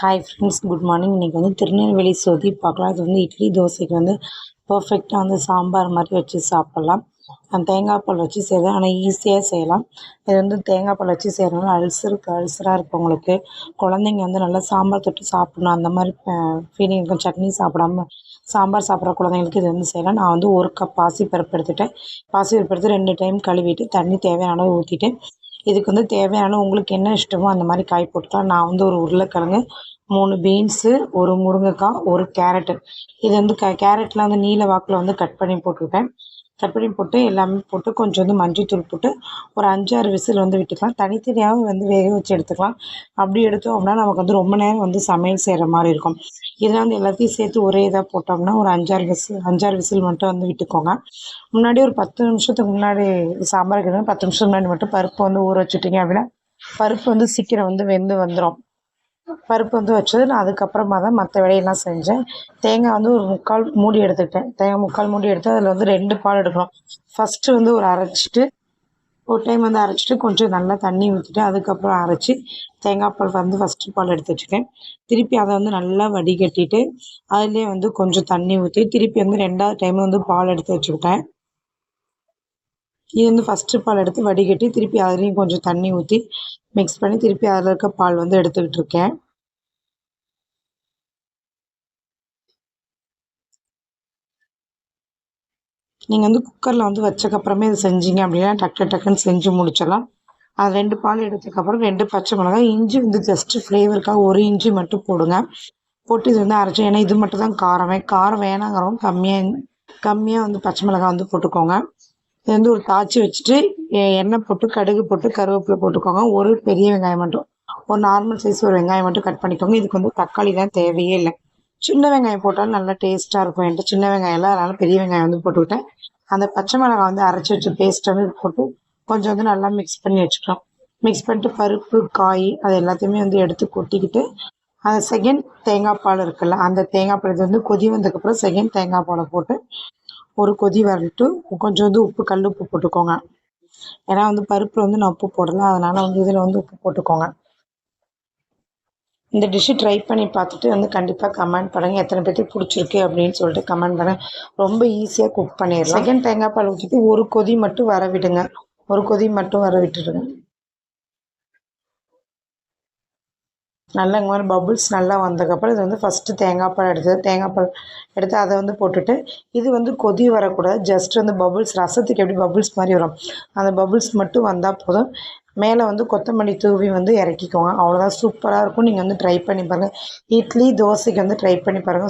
Hi friends good morning இன்றைக்கி வந்து திருநெல்வேலி சொதி பார்க்கலாம். இது வந்து இட்லி தோசைக்கு வந்து பர்ஃபெக்டாக வந்து சாம்பார் மாதிரி வச்சு சாப்பிட்லாம். அந்த தேங்காய் பால் வச்சு செய்யலாம் ஆனால் ஈஸியாக செய்யலாம். இது வந்து தேங்காய் பால் வச்சு செய்கிறனால அல்சருக்கு அல்சராக இருக்கவங்களுக்கு குழந்தைங்க வந்து நல்லா சாம்பார் தொட்டு சாப்பிட்ணும். அந்த மாதிரி ஃபீலிங் இருக்கும். சட்னி சாப்பிடாம சாம்பார் சாப்பிட்ற குழந்தைங்களுக்கு இது வந்து செய்யலாம். நான் வந்து ஒரு கப் பாசி பருப்பு எடுத்துட்டேன். பாசிப்பருப்பு எடுத்து ரெண்டு டைம் கழுவிட்டு தண்ணி தேவையான அளவு ஊற்றிட்டு இதுக்கு வந்து தேவையான உங்களுக்கு என்ன இஷ்டமோ அந்த மாதிரி காய் போட்டுக்கலாம். நான் வந்து ஒரு உருளைக்கிழங்கு மூணு பீன்ஸு ஒரு முருங்கைக்காய் ஒரு கேரட்டு இது வந்து க கேரட்லாம் வந்து நீல வாக்கில் வந்து கட் பண்ணி போட்டுருப்பேன். சப்படியும் போட்டு எல்லாமே போட்டு கொஞ்சம் வந்து மஞ்சள்தூள் போட்டு ஒரு அஞ்சாறு விசில் வந்து விட்டுக்கலாம். தனித்தனியாகவும் வந்து வேக வச்சு எடுத்துக்கலாம். அப்படி எடுத்தோம் அப்படின்னா நமக்கு வந்து ரொம்ப நேரம் வந்து சமையல் செய்கிற மாதிரி இருக்கும். இதில் வந்து எல்லாத்தையும் சேர்த்து ஒரே இதாக போட்டோம்னா ஒரு அஞ்சாறு விசில் அஞ்சாறு விசில் மட்டும் வந்து விட்டுக்கோங்க. முன்னாடி ஒரு பத்து நிமிஷத்துக்கு முன்னாடி சாம்பார் கிடையாது பத்து நிமிஷத்துக்கு முன்னாடி மட்டும் பருப்பு வந்து ஊற வச்சுட்டிங்க அப்படின்னா பருப்பு வந்து சீக்கிரம் வந்து வெந்து வந்துடும் பருப்பு வந்து வச்சது. நான் அதுக்கப்புறமா தான் மற்ற வேலையெல்லாம் செஞ்சேன். தேங்காய் வந்து ஒரு முக்கால் மூடி எடுத்துக்கிட்டேன். தேங்காய் முக்கால் மூடி எடுத்து அதில் வந்து ரெண்டு பால் எடுக்கணும். ஃபஸ்ட்டு வந்து ஒரு அரைச்சிட்டு ஒரு டைம் வந்து அரைச்சிட்டு கொஞ்சம் நல்லா தண்ணி ஊற்றிட்டு அதுக்கப்புறம் அரைச்சி தேங்காய் பால் வந்து ஃபஸ்ட்டு பால் எடுத்து வச்சுட்டேன். திருப்பி அதை வந்து நல்லா வடிகட்டிட்டு அதுலேயே வந்து கொஞ்சம் தண்ணி ஊற்றி திருப்பி வந்து ரெண்டாவது டைம் வந்து பால் எடுத்து வச்சுக்கிட்டேன். இது வந்து ஃபஸ்ட்டு பால் எடுத்து வடிகட்டி திருப்பி அதுலேயும் கொஞ்சம் தண்ணி ஊற்றி மிக்ஸ் பண்ணி திருப்பி அதில் இருக்க பால் வந்து எடுத்துக்கிட்டு இருக்கேன். நீங்கள் வந்து குக்கரில் வந்து வச்சக்கப்புறமே இது செஞ்சீங்க அப்படின்னா டக்கு டக்குன்னு செஞ்சு முடிச்சிடலாம். அது ரெண்டு பால் எடுத்ததுக்கப்புறம் ரெண்டு பச்சை மிளகாய் இஞ்சி வந்து ஜஸ்ட்டு ஃப்ளேவருக்காக ஒரு இஞ்சி மட்டும் போடுங்க. போட்டு இது வந்து அரைச்சி ஏன்னா இது மட்டும் தான் காரமே. காரம் வேணாங்கிறவங்க கம்மியாக கம்மியாக வந்து பச்சை மிளகாய் வந்து போட்டுக்கோங்க. இது வந்து ஒரு தாச்சி வச்சுட்டு எண்ணெய் போட்டு கடுகு போட்டு கருவேப்பிலை போட்டுக்கோங்க. ஒரு பெரிய வெங்காயம் மட்டும். ஒரு நார்மல் சைஸ் ஒரு வெங்காயம் மட்டும் கட் பண்ணிக்கோங்க. இதுக்கு வந்து தக்காளி தான் தேவையே இல்லை. சின்ன வெங்காயம் போட்டாலும் நல்லா டேஸ்ட்டாக இருக்கும். என்கிட்ட சின்ன வெங்காயம் இல்லை. அதனால் பெரிய வெங்காயம் வந்து போட்டுக்கிட்டேன். அந்த பச்சை மிளகாய் வந்து அரைச்சி வச்சு பேஸ்ட் வந்து போட்டு கொஞ்சம் வந்து நல்லா மிக்ஸ் பண்ணி வச்சுக்கிறோம் மிக்ஸ் பண்ணிட்டு பருப்பு காய் அது எல்லாத்தையுமே வந்து எடுத்து கொட்டிக்கிட்டு அந்த செகண்ட் தேங்காய் பால் இருக்குல்ல அந்த தேங்காய் பால் இது வந்து கொதி வந்ததுக்கப்புறம் செகண்ட் தேங்காய் பாலை போட்டு ஒரு கொதி வரட்டு கொஞ்சம் வந்து உப்பு கல் உப்பு போட்டுக்கோங்க. ஏன்னா வந்து பருப்பில் வந்து நான் உப்பு போடல. அதனால் வந்து இதில் வந்து உப்பு போட்டுக்கோங்க. இந்த டிஷ்ஷு ட்ரை பண்ணி பார்த்துட்டு வந்து கண்டிப்பாக கமெண்ட் பண்ணுங்கள் எத்தனை பேர்த்துக்கு பிடிச்சிருக்கு அப்படின்னு சொல்லிட்டு கமெண்ட் பண்ணுங்கள் ரொம்ப ஈஸியாக குக் பண்ணிடலாம். செகண்ட் தேங்காய் பால் ஊற்றிட்டு ஒரு கொதி மட்டும் வர விடுங்க. ஒரு கொதி மட்டும் வர விட்டுடுங்க. நல்லா இந்த மாதிரி பபுள்ஸ் நல்லா வந்ததுக்கப்புறம் இது வந்து ஃபஸ்ட்டு தேங்காய் பால் எடுத்து தேங்காய் பால் எடுத்து அதை வந்து போட்டுட்டு இது வந்து கொதி வரக்கூடாது. ஜஸ்ட் வந்து பபுள்ஸ் ரசத்துக்கு எப்படி பபுள்ஸ் மாதிரி வரும். அந்த பபுள்ஸ் மட்டும் வந்தால் போதும். மேலே வந்து கொத்தமல்லி தூவி வந்து இறக்கிக்கோங்க. அவ்வளோதான் சூப்பராக இருக்கும். நீங்கள் வந்து ட்ரை பண்ணி பாருங்கள் இட்லி தோசைக்கு வந்து ட்ரை பண்ணி பாருங்கள்